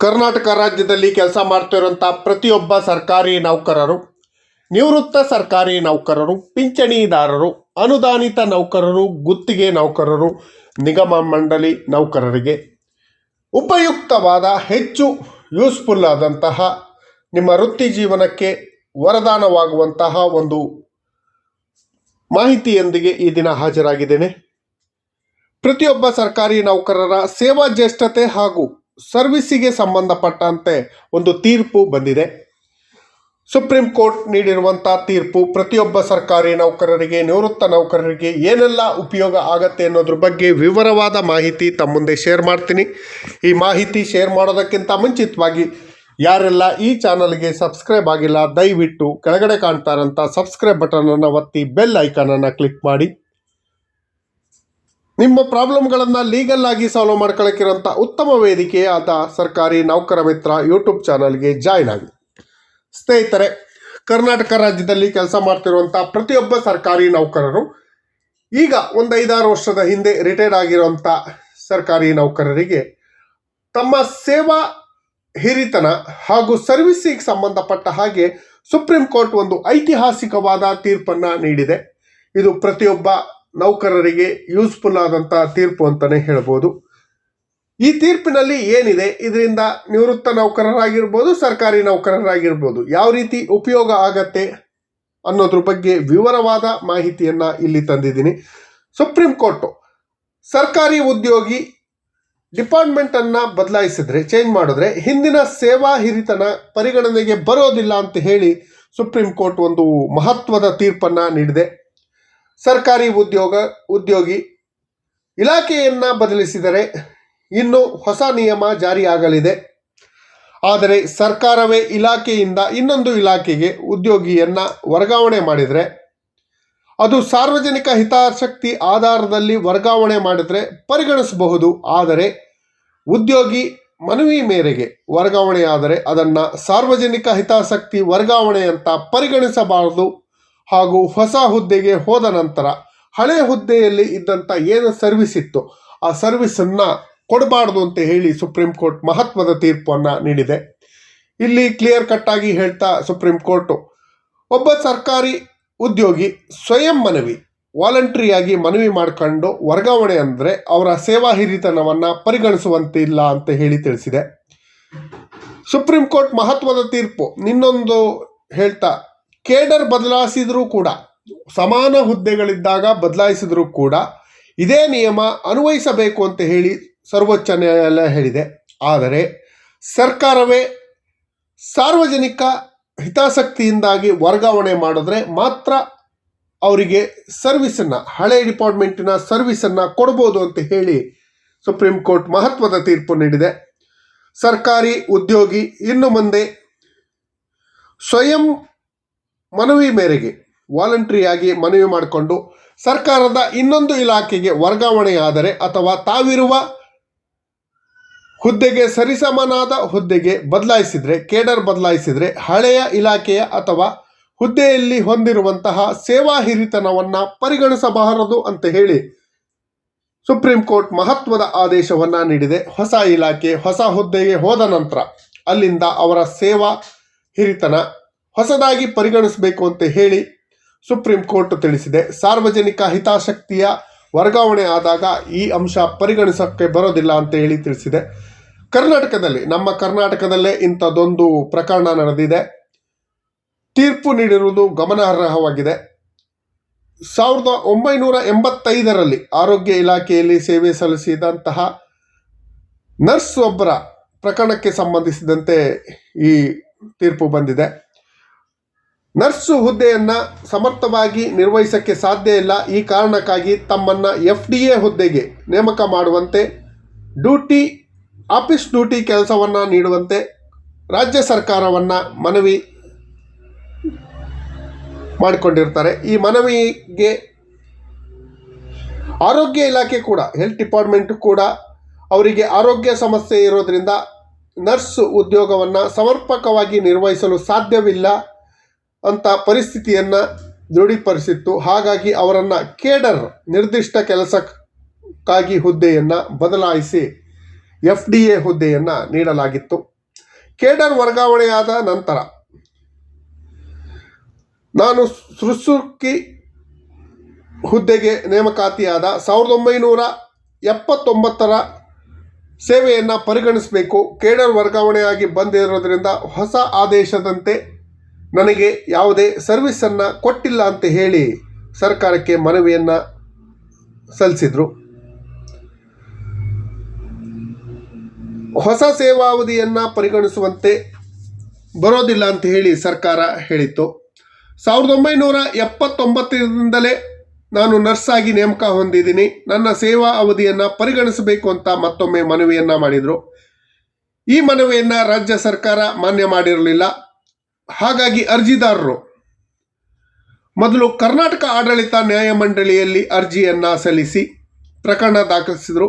ಕರ್ನಾಟಕ ರಾಜ್ಯದಲ್ಲಿ ಕೆಲಸ ಮಾಡ್ತಿರೋಂಥ ಪ್ರತಿಯೊಬ್ಬ ಸರ್ಕಾರಿ ನೌಕರರು, ನಿವೃತ್ತ ಸರ್ಕಾರಿ ನೌಕರರು, ಪಿಂಚಣಿದಾರರು, ಅನುದಾನಿತ ನೌಕರರು, ಗುತ್ತಿಗೆ ನೌಕರರು, ನಿಗಮ ಮಂಡಳಿ ನೌಕರರಿಗೆ ಉಪಯುಕ್ತವಾದ, ಹೆಚ್ಚು ಯೂಸ್ಫುಲ್ ಆದಂತಹ, ನಿಮ್ಮ ವೃತ್ತಿ ಜೀವನಕ್ಕೆ ವರದಾನವಾಗುವಂತಹ ಒಂದು ಮಾಹಿತಿಯೊಂದಿಗೆ ಈ ದಿನ ಹಾಜರಾಗಿದ್ದೇನೆ. ಪ್ರತಿಯೊಬ್ಬ ಸರ್ಕಾರಿ ನೌಕರರ ಸೇವಾ ಜ್ಯೇಷ್ಠತೆ ಹಾಗೂ ಸರ್ವಿಸಿಗೆ ಸಂಬಂಧಪಟ್ಟಂತೆ ಒಂದು ತೀರ್ಪು ಬಂದಿದೆ. ಸುಪ್ರೀಂ ಕೋರ್ಟ್ ನೀಡಿರುವಂಥ ತೀರ್ಪು ಪ್ರತಿಯೊಬ್ಬ ಸರ್ಕಾರಿ ನೌಕರರಿಗೆ, ನಿವೃತ್ತ ನೌಕರರಿಗೆ ಏನೆಲ್ಲ ಉಪಯೋಗ ಆಗತ್ತೆ ಅನ್ನೋದ್ರ ಬಗ್ಗೆ ವಿವರವಾದ ಮಾಹಿತಿ ತಮ್ಮ ಮುಂದೆ ಶೇರ್ ಮಾಡ್ತೀನಿ. ಈ ಮಾಹಿತಿ ಶೇರ್ ಮಾಡೋದಕ್ಕಿಂತ ಮುಂಚಿತವಾಗಿ ಯಾರೆಲ್ಲ ಈ ಚಾನಲ್ಗೆ ಸಬ್ಸ್ಕ್ರೈಬ್ ಆಗಿಲ್ಲ, ದಯವಿಟ್ಟು ಕೆಳಗಡೆ ಕಾಣ್ತಾರಂಥ ಸಬ್ಸ್ಕ್ರೈಬ್ ಬಟನನ್ನು ಒತ್ತಿ ಬೆಲ್ ಐಕಾನನ್ನು ಕ್ಲಿಕ್ ಮಾಡಿ. ನಿಮ್ಮ ಪ್ರಾಬ್ಲಮ್ಗಳನ್ನು ಲೀಗಲ್ ಆಗಿ ಸಾಲ್ವ್ ಮಾಡ್ಕೊಳ್ಳೋಕ್ಕಿರೋಂಥ ಉತ್ತಮ ವೇದಿಕೆಯಾದ ಸರ್ಕಾರಿ ನೌಕರ ಮಿತ್ರ ಯೂಟ್ಯೂಬ್ ಚಾನಲ್ಗೆ ಜಾಯ್ನ್ ಆಗಿ ಸ್ನೇಹಿತರೆ, ಕರ್ನಾಟಕ ರಾಜ್ಯದಲ್ಲಿ ಕೆಲಸ ಮಾಡ್ತಿರುವಂಥ ಪ್ರತಿಯೊಬ್ಬ ಸರ್ಕಾರಿ ನೌಕರರು ಈಗ ಒಂದು ಐದಾರು ವರ್ಷದ ಹಿಂದೆ ರಿಟೈರ್ಡ್ ಆಗಿರುವಂಥ ಸರ್ಕಾರಿ ನೌಕರರಿಗೆ ತಮ್ಮ ಸೇವಾ ಹಿರಿತನ ಹಾಗೂ ಸರ್ವಿಸಿಗೆ ಸಂಬಂಧಪಟ್ಟ ಹಾಗೆ ಸುಪ್ರೀಂ ಕೋರ್ಟ್ ಒಂದು ಐತಿಹಾಸಿಕವಾದ ತೀರ್ಪನ್ನು ನೀಡಿದೆ. ಇದು ಪ್ರತಿಯೊಬ್ಬ ನೌಕರರಿಗೆ ಯೂಸ್ಫುಲ್ ಆದಂಥ ತೀರ್ಪು ಅಂತಲೇ ಹೇಳ್ಬೋದು. ಈ ತೀರ್ಪಿನಲ್ಲಿ ಏನಿದೆ? ಇದರಿಂದ ನಿವೃತ್ತ ನೌಕರರಾಗಿರ್ಬೋದು, ಸರ್ಕಾರಿ ನೌಕರರಾಗಿರ್ಬೋದು. ಯಾವ ರೀತಿ ಉಪಯೋಗ ಆಗತ್ತೆ ಅನ್ನೋದ್ರ ಬಗ್ಗೆ ವಿವರವಾದ ಮಾಹಿತಿಯನ್ನು ಇಲ್ಲಿ ತಂದಿದ್ದೀನಿ. ಸುಪ್ರೀಂ ಕೋರ್ಟು ಸರ್ಕಾರಿ ಉದ್ಯೋಗಿ ಡಿಪಾರ್ಟ್ಮೆಂಟನ್ನು ಬದಲಾಯಿಸಿದ್ರೆ, ಚೇಂಜ್ ಮಾಡಿದ್ರೆ ಹಿಂದಿನ ಸೇವಾ ಹಿರಿತನ ಪರಿಗಣನೆಗೆ ಬರೋದಿಲ್ಲ ಅಂತ ಹೇಳಿ ಸುಪ್ರೀಂ ಕೋರ್ಟ್ ಒಂದು ಮಹತ್ವದ ತೀರ್ಪನ್ನು ನೀಡಿದೆ. ಸರ್ಕಾರಿ ಉದ್ಯೋಗ, ಉದ್ಯೋಗಿ ಇಲಾಖೆಯನ್ನು ಬದಲಿಸಿದರೆ ಇನ್ನು ಹೊಸ ನಿಯಮ ಜಾರಿಯಾಗಲಿದೆ. ಆದರೆ ಸರ್ಕಾರವೇ ಇಲಾಖೆಯಿಂದ ಇನ್ನೊಂದು ಇಲಾಖೆಗೆ ಉದ್ಯೋಗಿಯನ್ನು ವರ್ಗಾವಣೆ ಮಾಡಿದರೆ, ಅದು ಸಾರ್ವಜನಿಕ ಹಿತಾಸಕ್ತಿ ಆಧಾರದಲ್ಲಿ ವರ್ಗಾವಣೆ ಮಾಡಿದರೆ ಪರಿಗಣಿಸಬಹುದು. ಆದರೆ ಉದ್ಯೋಗಿ ಮನವಿ ಮೇರೆಗೆ ವರ್ಗಾವಣೆಯಾದರೆ ಅದನ್ನು ಸಾರ್ವಜನಿಕ ಹಿತಾಸಕ್ತಿ ವರ್ಗಾವಣೆ ಅಂತ ಪರಿಗಣಿಸಬಾರದು. ಹಾಗೂ ಹೊಸ ಹುದ್ದೆಗೆ ಹೋದ ನಂತರ ಹಳೆ ಹುದ್ದೆಯಲ್ಲಿ ಇದ್ದಂಥ ಏನು ಸರ್ವಿಸ್ ಇತ್ತು? ಆ ಸರ್ವಿಸನ್ನು ಕೊಡಬಾರ್ದು ಅಂತ ಹೇಳಿ ಸುಪ್ರೀಂ ಕೋರ್ಟ್ ಮಹತ್ವದ ತೀರ್ಪನ್ನು ನೀಡಿದೆ. ಇಲ್ಲಿ ಕ್ಲಿಯರ್ ಕಟ್ ಆಗಿ ಹೇಳ್ತಾ ಸುಪ್ರೀಂ ಕೋರ್ಟು ಒಬ್ಬ ಸರ್ಕಾರಿ ಉದ್ಯೋಗಿ ಸ್ವಯಂ ಮನವಿ ವಾಲಂಟ್ರಿಯಾಗಿ ಮನವಿ ಮಾಡಿಕೊಂಡು ವರ್ಗಾವಣೆ ಅಂದರೆ ಅವರ ಸೇವಾ ಹಿರಿತನವನ್ನು ಪರಿಗಣಿಸುವಂತಿಲ್ಲ ಅಂತ ಹೇಳಿ ತಿಳಿಸಿದೆ. ಸುಪ್ರೀಂ ಕೋರ್ಟ್ ಮಹತ್ವದ ತೀರ್ಪು ನಿನ್ನೊಂದು ಹೇಳ್ತಾ ಕೇಡರ್ ಬದಲಾಯಿಸಿದರೂ ಕೂಡ, ಸಮಾನ ಹುದ್ದೆಗಳಿದ್ದಾಗ ಬದಲಾಯಿಸಿದರೂ ಕೂಡ ಇದೇ ನಿಯಮ ಅನ್ವಯಿಸಬೇಕು ಅಂತ ಹೇಳಿ ಸರ್ವೋಚ್ಚ ನ್ಯಾಯಾಲಯ ಹೇಳಿದೆ. ಆದರೆ ಸರ್ಕಾರವೇ ಸಾರ್ವಜನಿಕ ಹಿತಾಸಕ್ತಿಯಿಂದಾಗಿ ವರ್ಗಾವಣೆ ಮಾಡಿದ್ರೆ ಮಾತ್ರ ಅವರಿಗೆ ಸರ್ವಿಸನ್ನು, ಹಳೆ ಡಿಪಾರ್ಟ್ಮೆಂಟಿನ ಸರ್ವಿಸನ್ನು ಕೊಡ್ಬೋದು ಅಂತ ಹೇಳಿ ಸುಪ್ರೀಂ ಕೋರ್ಟ್ ಮಹತ್ವದ ತೀರ್ಪು ನೀಡಿದೆ. ಸರ್ಕಾರಿ ಉದ್ಯೋಗಿ ಇನ್ನು ಮುಂದೆ ಸ್ವಯಂ ಮನವಿ ಮೇರೆಗೆ ವಾಲಂಟ್ರಿಯಾಗಿ ಮನವಿ ಮಾಡಿಕೊಂಡು ಸರ್ಕಾರದ ಇನ್ನೊಂದು ಇಲಾಖೆಗೆ ವರ್ಗಾವಣೆಯಾದರೆ ಅಥವಾ ತಾವಿರುವ ಹುದ್ದೆಗೆ ಸರಿಸಮನಾದ ಹುದ್ದೆಗೆ ಬದಲಾಯಿಸಿದರೆ, ಕೇಡರ್ ಬದಲಾಯಿಸಿದರೆ ಹಳೆಯ ಇಲಾಖೆಯ ಅಥವಾ ಹುದ್ದೆಯಲ್ಲಿ ಹೊಂದಿರುವಂತಹ ಸೇವಾ ಹಿರಿತನವನ್ನು ಪರಿಗಣಿಸಬಾರದು ಅಂತ ಹೇಳಿ ಸುಪ್ರೀಂ ಕೋರ್ಟ್ ಮಹತ್ವದ ಆದೇಶವನ್ನು ನೀಡಿದೆ. ಹೊಸ ಇಲಾಖೆ ಹೊಸ ಹುದ್ದೆಗೆ ಹೋದ ನಂತರ ಅಲ್ಲಿಂದ ಅವರ ಸೇವಾ ಹಿರಿತನ ಹೊಸದಾಗಿ ಪರಿಗಣಿಸಬೇಕು ಅಂತ ಹೇಳಿ ಸುಪ್ರೀಂ ಕೋರ್ಟ್ ತಿಳಿಸಿದೆ. ಸಾರ್ವಜನಿಕ ಹಿತಾಸಕ್ತಿಯ ವರ್ಗಾವಣೆ ಆದಾಗ ಈ ಅಂಶ ಪರಿಗಣಿಸೋಕ್ಕೆ ಬರೋದಿಲ್ಲ ಅಂತ ಹೇಳಿ ತಿಳಿಸಿದೆ. ಕರ್ನಾಟಕದಲ್ಲಿ, ನಮ್ಮ ಕರ್ನಾಟಕದಲ್ಲೇ ಇಂಥದ್ದೊಂದು ಪ್ರಕರಣ ನಡೆದಿದೆ. ತೀರ್ಪು ನೀಡಿರುವುದು ಗಮನಾರ್ಹವಾಗಿದೆ. ಸಾವಿರದ ಒಂಬೈನೂರ ಎಂಬತ್ತೈದರಲ್ಲಿ ಆರೋಗ್ಯ ಇಲಾಖೆಯಲ್ಲಿ ಸೇವೆ ಸಲ್ಲಿಸಿದಂತಹ ನರ್ಸ್ ಒಬ್ಬರ ಪ್ರಕರಣಕ್ಕೆ ಸಂಬಂಧಿಸಿದಂತೆ ಈ ತೀರ್ಪು ಬಂದಿದೆ. ನರ್ಸು ಹುದ್ದೆಯನ್ನು ಸಮರ್ಥವಾಗಿ ನಿರ್ವಹಿಸಕ್ಕೆ ಸಾಧ್ಯ ಇಲ್ಲ. ಈ ಕಾರಣಕ್ಕಾಗಿ ತಮ್ಮನ್ನು ಎಫ್ ಡಿ ಎ ಹುದ್ದೆಗೆ ನೇಮಕ ಮಾಡುವಂತೆ, ಡ್ಯೂಟಿ, ಆಫೀಸ್ ಡ್ಯೂಟಿ ಕೆಲಸವನ್ನು ನೀಡುವಂತೆ ರಾಜ್ಯ ಸರ್ಕಾರವನ್ನು ಮನವಿ ಮಾಡಿಕೊಂಡಿರ್ತಾರೆ. ಈ ಮನವಿಗೆ ಆರೋಗ್ಯ ಇಲಾಖೆ ಕೂಡ, ಹೆಲ್ತ್ ಡಿಪಾರ್ಟ್ಮೆಂಟ್ ಕೂಡ ಅವರಿಗೆ ಆರೋಗ್ಯ ಸಮಸ್ಯೆ ಇರೋದರಿಂದ ನರ್ಸ್ ಉದ್ಯೋಗವನ್ನು ಸಮರ್ಪಕವಾಗಿ ನಿರ್ವಹಿಸಲು ಸಾಧ್ಯವಿಲ್ಲ. ಅಂತ ಪರಿಸ್ಥಿತಿಯನ್ನು ದೃಢೀಕರಿಸಿತ್ತು. ಹಾಗಾಗಿ ಅವರನ್ನು ಕೇಡರ್ ನಿರ್ದಿಷ್ಟ ಕೆಲಸಕ್ಕಾಗಿ ಹುದ್ದೆಯನ್ನು ಬದಲಾಯಿಸಿ ಎಫ್ ಡಿ ಎ ಹುದ್ದೆಯನ್ನು ನೀಡಲಾಗಿತ್ತು. ಕೇಡರ್ ವರ್ಗಾವಣೆಯಾದ ನಂತರ ನಾನು ಸುಸುಕಿ ಹುದ್ದೆಗೆ ನೇಮಕಾತಿಯಾದ ಸಾವಿರದ ಒಂಬೈನೂರ ಎಪ್ಪತ್ತೊಂಬತ್ತರ ಸೇವೆಯನ್ನು ಪರಿಗಣಿಸಬೇಕು. ಕೇಡರ್ ವರ್ಗಾವಣೆಯಾಗಿ ಬಂದಿರೋದರಿಂದ ಹೊಸ ಆದೇಶದಂತೆ ನನಗೆ ಯಾವುದೇ ಸರ್ವಿಸನ್ನು ಕೊಟ್ಟಿಲ್ಲ ಅಂತ ಹೇಳಿ ಸರ್ಕಾರಕ್ಕೆ ಮನವಿಯನ್ನು ಸಲ್ಲಿಸಿದರು. ಹೊಸ ಸೇವಾವಧಿಯನ್ನು ಪರಿಗಣಿಸುವಂತೆ ಬರೋದಿಲ್ಲ ಅಂತ ಹೇಳಿ ಸರ್ಕಾರ ಹೇಳಿತ್ತು. ಸಾವಿರದ ಒಂಬೈನೂರ ಎಪ್ಪತ್ತೊಂಬತ್ತರಿಂದಲೇ ನಾನು ನರ್ಸ್ ಆಗಿ ನೇಮಕ ಹೊಂದಿದ್ದೀನಿ. ನನ್ನ ಸೇವಾ ಅವಧಿಯನ್ನು ಪರಿಗಣಿಸಬೇಕು ಅಂತ ಮತ್ತೊಮ್ಮೆ ಮನವಿಯನ್ನು ಮಾಡಿದರು. ಈ ಮನವಿಯನ್ನು ರಾಜ್ಯ ಸರ್ಕಾರ ಮಾನ್ಯ ಮಾಡಿರಲಿಲ್ಲ. ಹಾಗಾಗಿ ಅರ್ಜಿದಾರರು, ಮೊದಲು ಕರ್ನಾಟಕ ಆಡಳಿತ ನ್ಯಾಯಮಂಡಳಿಯಲ್ಲಿ ಅರ್ಜಿಯನ್ನು ಸಲ್ಲಿಸಿ ಪ್ರಕರಣ ದಾಖಲಿಸಿದರು.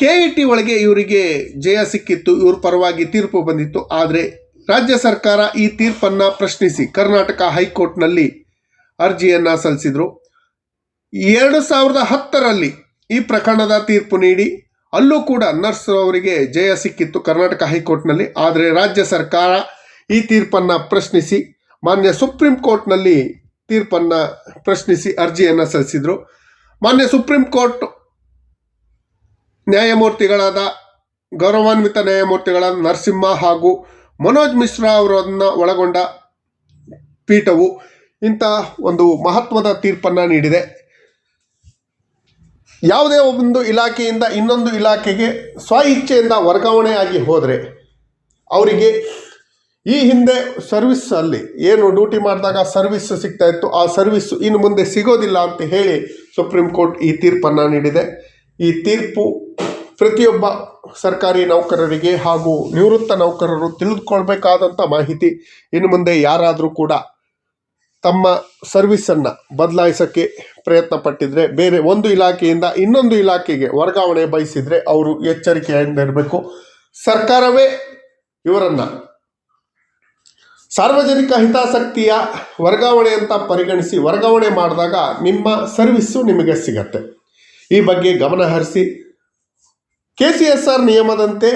ಕೆ ಇ ಟಿ ಒಳಗೆ ಇವರಿಗೆ ಜಯ ಸಿಕ್ಕಿತ್ತು, ಇವ್ರ ಪರವಾಗಿ ತೀರ್ಪು ಬಂದಿತ್ತು. ಆದರೆ ರಾಜ್ಯ ಸರ್ಕಾರ ಈ ತೀರ್ಪನ್ನು ಪ್ರಶ್ನಿಸಿ ಕರ್ನಾಟಕ ಹೈಕೋರ್ಟ್ನಲ್ಲಿ ಅರ್ಜಿಯನ್ನು ಸಲ್ಲಿಸಿದರು. ಎರಡು ಸಾವಿರದ ಹತ್ತರಲ್ಲಿ ಈ ಪ್ರಕರಣದ ತೀರ್ಪು ನೀಡಿ ಅಲ್ಲೂ ಕೂಡ ನರ್ಸ್ ಅವರಿಗೆ ಜಯ ಸಿಕ್ಕಿತ್ತು ಕರ್ನಾಟಕ ಹೈಕೋರ್ಟ್ನಲ್ಲಿ. ಆದರೆ ರಾಜ್ಯ ಸರ್ಕಾರ ಈ ತೀರ್ಪನ್ನು ಪ್ರಶ್ನಿಸಿ ಮಾನ್ಯ ಸುಪ್ರೀಂ ಕೋರ್ಟ್ನಲ್ಲಿ ತೀರ್ಪನ್ನು ಪ್ರಶ್ನಿಸಿ ಅರ್ಜಿಯನ್ನು ಸಲ್ಲಿಸಿದರು. ಮಾನ್ಯ ಸುಪ್ರೀಂ ಕೋರ್ಟ್ ನ್ಯಾಯಮೂರ್ತಿಗಳಾದ ಗೌರವಾನ್ವಿತ ನ್ಯಾಯಮೂರ್ತಿಗಳಾದ ನರಸಿಂಹ ಹಾಗೂ ಮನೋಜ್ ಮಿಶ್ರಾ ಅವರನ್ನು ಒಳಗೊಂಡ ಪೀಠವು ಇಂಥ ಒಂದು ಮಹತ್ವದ ತೀರ್ಪನ್ನು ನೀಡಿದೆ. ಯಾವುದೇ ಒಂದು ಇಲಾಖೆಯಿಂದ ಇನ್ನೊಂದು ಇಲಾಖೆಗೆ ಸ್ವ ಇಚ್ಛೆಯಿಂದ ವರ್ಗಾವಣೆಯಾಗಿ ಹೋದರೆ ಅವರಿಗೆ ಈ ಹಿಂದೆ ಸರ್ವಿಸ್ ಅಲ್ಲಿ ಏನು ಡ್ಯೂಟಿ ಮಾಡಿದಾಗ ಸರ್ವಿಸ್ ಸಿಗ್ತಾ ಇತ್ತು, ಆ ಸರ್ವಿಸ್ ಇನ್ನು ಮುಂದೆ ಸಿಗೋದಿಲ್ಲ ಅಂತ ಹೇಳಿ ಸುಪ್ರೀಂ ಕೋರ್ಟ್ ಈ ತೀರ್ಪನ್ನು ನೀಡಿದೆ. ಈ ತೀರ್ಪು ಪ್ರತಿಯೊಬ್ಬ ಸರ್ಕಾರಿ ನೌಕರರಿಗೆ ಹಾಗೂ ನಿವೃತ್ತ ನೌಕರರು ತಿಳಿದುಕೊಳ್ಬೇಕಾದಂಥ ಮಾಹಿತಿ ಇನ್ನು ಮುಂದೆ ಯಾರಾದರೂ ಕೂಡ ತಮ್ಮ ಸರ್ವಿಸನ್ನು ಬದಲಾಯಿಸೋಕ್ಕೆ ಪ್ರಯತ್ನ ಪಟ್ಟಿದ್ರೆ ಬೇರೆ ಒಂದು ಇಲಾಖೆಯಿಂದ ಇನ್ನೊಂದು ಇಲಾಖೆಗೆ ವರ್ಗಾವಣೆ ಬಯಸಿದರೆ ಅವರು ಎಚ್ಚರಿಕೆಯಿಂದ ಇರಬೇಕು ಸರ್ಕಾರವೇ ಇವರನ್ನು ಸಾರ್ವಜನಿಕ ಹಿತಾಸಕ್ತಿಯ ವರ್ಗಾವಣೆ ಅಂತ ಪರಿಗಣಿಸಿ ವರ್ಗಾವಣೆ ಮಾಡಿದಾಗ ನಿಮ್ಮ ಸರ್ವಿಸ್ಸು ನಿಮಗೆ ಸಿಗತ್ತೆ. ಈ ಬಗ್ಗೆ ಗಮನ ಹರಿಸಿ. ಕೆ ಸಿ ಎಸ್ ಆರ್ ನಿಯಮದಂತೆ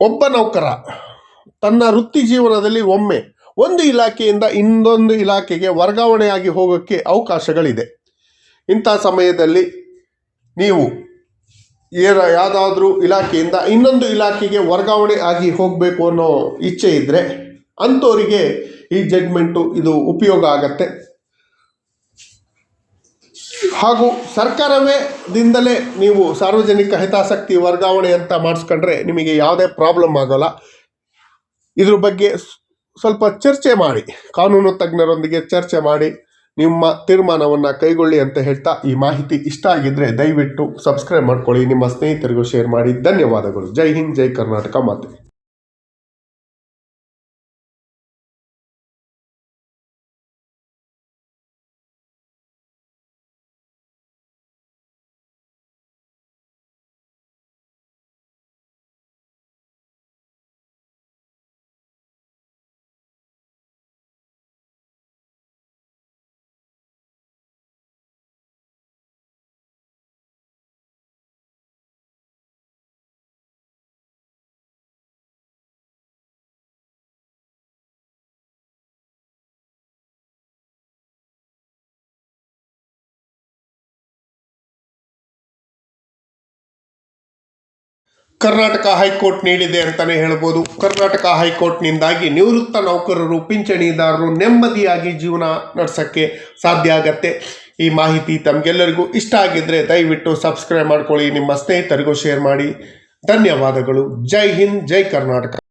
ಒಬ್ಬ ನೌಕರ ತನ್ನ ವೃತ್ತಿ ಜೀವನದಲ್ಲಿ ಒಮ್ಮೆ ಒಂದು ಇಲಾಖೆಯಿಂದ ಇನ್ನೊಂದು ಇಲಾಖೆಗೆ ವರ್ಗಾವಣೆಯಾಗಿ ಹೋಗೋಕ್ಕೆ ಅವಕಾಶಗಳಿದೆ. ಇಂಥ ಸಮಯದಲ್ಲಿ ನೀವು ಏನ ಯಾವುದಾದ್ರೂ ಇಲಾಖೆಯಿಂದ ಇನ್ನೊಂದು ಇಲಾಖೆಗೆ ವರ್ಗಾವಣೆ ಆಗಿ ಹೋಗಬೇಕು ಅನ್ನೋ ಇಚ್ಛೆ ಇದ್ದರೆ ಅಂಥವರಿಗೆ ಈ ಜಡ್ಮೆಂಟು ಇದು ಉಪಯೋಗ ಆಗತ್ತೆ. ಹಾಗೂ ಸರ್ಕಾರವೇ ದಿಂದಲೇ ನೀವು ಸಾರ್ವಜನಿಕ ಹಿತಾಸಕ್ತಿ ವರ್ಗಾವಣೆ ಅಂತ ಮಾಡಿಸ್ಕೊಂಡ್ರೆ ನಿಮಗೆ ಯಾವುದೇ ಪ್ರಾಬ್ಲಮ್ ಆಗೋಲ್ಲ. ಇದ್ರ ಬಗ್ಗೆ ಸ್ವಲ್ಪ ಚರ್ಚೆ ಮಾಡಿ, ಕಾನೂನು ತಜ್ಞರೊಂದಿಗೆ ಚರ್ಚೆ ಮಾಡಿ ನಿಮ್ಮ ತೀರ್ಮಾನವನ್ನು ಕೈಗೊಳ್ಳಿ ಅಂತ ಹೇಳ್ತಾ ಈ ಮಾಹಿತಿ ಇಷ್ಟ ಆಗಿದ್ದರೆ ದಯವಿಟ್ಟು ಸಬ್ಸ್ಕ್ರೈಬ್ ಮಾಡ್ಕೊಳ್ಳಿ. ನಿಮ್ಮ ಸ್ನೇಹಿತರಿಗೂ ಶೇರ್ ಮಾಡಿ. ಧನ್ಯವಾದಗಳು. ಜೈ ಹಿಂದ್, ಜೈ ಕರ್ನಾಟಕ ಮಾತೆ. ಕರ್ನಾಟಕ ಹೈಕೋರ್ಟ್ ನೀಡಿದೆ ಅಂತಲೇ ಹೇಳ್ಬೋದು. ಕರ್ನಾಟಕ ಹೈಕೋರ್ಟ್ನಿಂದಾಗಿ ನಿವೃತ್ತ ನೌಕರರು, ಪಿಂಚಣಿದಾರರು ನೆಮ್ಮದಿಯಾಗಿ ಜೀವನ ನಡೆಸೋಕ್ಕೆ ಸಾಧ್ಯ ಆಗತ್ತೆ. ಈ ಮಾಹಿತಿ ತಮಗೆಲ್ಲರಿಗೂ ಇಷ್ಟ ಆಗಿದ್ದರೆ ದಯವಿಟ್ಟು ಸಬ್ಸ್ಕ್ರೈಬ್ ಮಾಡ್ಕೊಳ್ಳಿ. ನಿಮ್ಮ ಸ್ನೇಹಿತರಿಗೂ ಶೇರ್ ಮಾಡಿ. ಧನ್ಯವಾದಗಳು. ಜೈ ಹಿಂದ್, ಜೈ ಕರ್ನಾಟಕ.